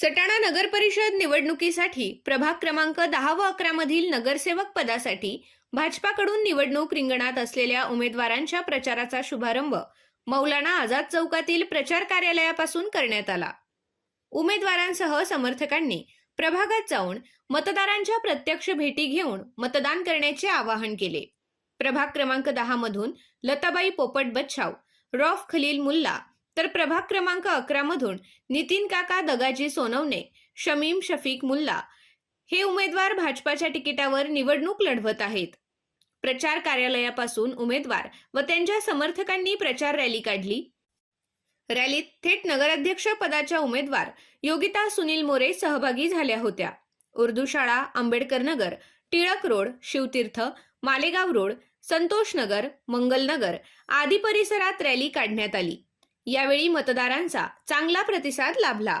सटाणा नगर परिषद निवडणुकीसाठी प्रभाग क्रमांक दहा व अकरा मधील नगरसेवक पदासाठी भाजपाकडून निवडणूक रिंगणात असलेल्या उमेदवारांच्या प्रचाराचा शुभारंभ मौलाना आझाद चौकातील प्रचार कार्यालयापासून करण्यात आला. उमेदवारांसह समर्थकांनी प्रभागात जाऊन मतदारांच्या प्रत्यक्ष भेटी घेऊन मतदान करण्याचे आवाहन केले. प्रभाग क्रमांक दहा मधून लताबाई पोपट बच्छाव रॉफ खलील मुल्ला तर प्रभाग क्रमांक अकरा मधून नितीन काका दगाजी सोनवणे शमीम शफीक मुल्ला हे उमेदवार भाजपाच्या तिकिटावर निवडणूक लढवत आहेत. प्रचार कार्यालयापासून उमेदवार व त्यांच्या समर्थकांनी प्रचार रॅली काढली. रॅलीत थेट नगराध्यक्ष पदाच्या उमेदवार योगिता सुनील मोरे सहभागी झाल्या होत्या. उर्दू शाळा आंबेडकर नगर टिळक रोड शिवतीर्थ मालेगाव रोड संतोष नगर मंगलनगर आदी परिसरात रॅली काढण्यात आली. यावेळी मतदारांचा चांगला प्रतिसाद लाभला.